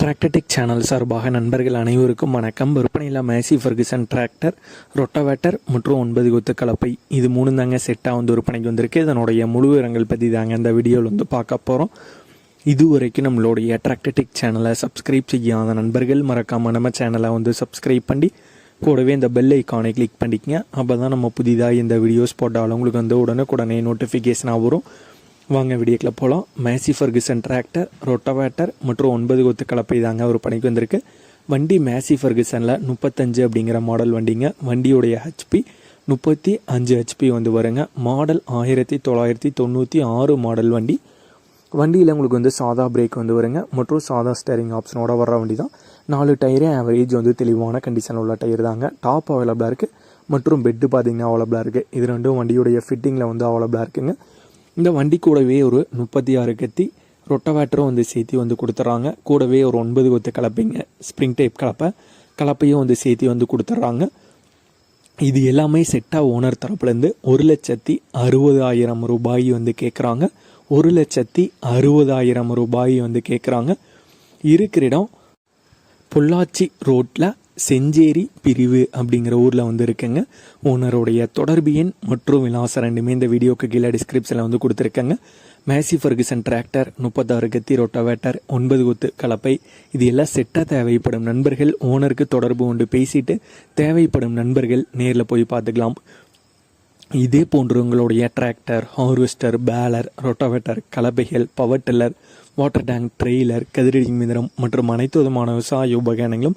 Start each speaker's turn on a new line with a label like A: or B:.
A: Tractor Tech channel சார்பாக நண்பர்கள் அனைவருக்கும் வணக்கம். விற்பனையில் மேசி ஃபர்குசன் டிராக்டர் ரொட்டவேட்டர் மற்றும் ஒன்பது கொத்து கலப்பை. இது மூணு தாங்க செட்டாக வந்து விற்பனைக்கு வந்திருக்கு. இதனுடைய முழு விவரங்கள் பற்றி தாங்க இந்த வீடியோவில் வந்து பார்க்க போகிறோம் இதுவரைக்கும் நம்மளுடைய டிராக்டர்டெக் சேனலை சப்ஸ்கிரைப் செய்யாத நண்பர்கள் மறக்காமல் நம்ம சேனலை வந்து சப்ஸ்கிரைப் பண்ணி கூடவே இந்த பெல் ஐக்கானை கிளிக் பண்ணிக்கங்க. அப்போ தான் நம்ம புதிதாக இந்த வீடியோஸ் போட்டாலும் உங்களுக்கு வந்து உடனுக்குடனே நோட்டிஃபிகேஷனாக வரும். வாங்க வீடியோக்கில் போகலாம் மேசி ஃபர்குசன் டிராக்டர் ரொட்டவேட்டர் மற்றும் ஒன்பது கொத்து கலப்பை தாங்க ஒரு பணிக்கு வந்திருக்கு. வண்டி மேசி ஃபர்குசனில் முப்பத்தஞ்சு அப்படிங்கிற மாடல் வண்டிங்க. வண்டியுடைய ஹெச்பி முப்பத்தி அஞ்சு ஹெச்பி வந்து வருங்க. மாடல் ஆயிரத்தி தொள்ளாயிரத்தி தொண்ணூற்றி ஆறு மாடல் வண்டி. வண்டியில் உங்களுக்கு வந்து சாதா பிரேக் வந்து வருங்க. மற்றும் சாதா ஸ்டேரிங் ஆப்ஷனோட வர்ற வண்டி தான் நாலு டயரே ஆவரேஜ் வந்து தெளிவான கண்டிஷனில் உள்ள டயர் தாங்க. டாப் அவைலபிளாக இருக்குது மற்றும் பெட்டு பார்த்தீங்கன்னா அவைலபிளாக இருக்குது இது ரெண்டும் வண்டியுடைய ஃபிட்டிங்கில் வந்து அவைலபிளாக இருக்குங்க. இந்த வண்டி கூடவே ஒரு முப்பத்தி ஆறு கத்தி ரொட்டவேட்டரும் வந்து சேர்த்து வந்து கொடுத்துட்றாங்க கூடவே ஒரு ஒன்பது கொத்து கலப்பைங்க ஸ்ப்ரிங் டைப் கலப்பை கலப்பையும் வந்து சேர்த்து வந்து கொடுத்துட்றாங்க இது எல்லாமே செட்டாக ஓனர் தரப்புலேருந்து ஒரு லட்சத்தி அறுபதாயிரம் ரூபாய் வந்து கேட்குறாங்க ஒரு லட்சத்தி அறுபதாயிரம் ரூபாய் வந்து கேட்குறாங்க இருக்கிற இடம் பொள்ளாச்சி ரோட்டில் செஞ்சேரி பிரிவு அப்படிங்கிற ஊரில் வந்து இருக்குங்க. ஓனருடைய தொடர்பு எண் மற்றும் விலாசம் ரெண்டுமே இந்த வீடியோக்கு கீழே டிஸ்கிரிப்ஷனில் வந்து கொடுத்துருக்கேங்க. மேசி ஃபர்குசன் டிராக்டர் முப்பத்தாறு கத்தி ரொட்டவேட்டர் ஒன்பது கொத்து கலப்பை. இது எல்லாம் செட்டாக தேவைப்படும் நண்பர்கள் ஓனருக்கு தொடர்பு கொண்டு பேசிட்டு தேவைப்படும் நண்பர்கள் நேரில் போய் பார்த்துக்கலாம். இதே போன்று உங்களுடைய tractor harvester baler rotavator கலப்பைகள் power tiller water tank trailer கதிரடி மிந்திரம் மற்றும் அனைத்து விதமான விவசாய உபகரணங்களும்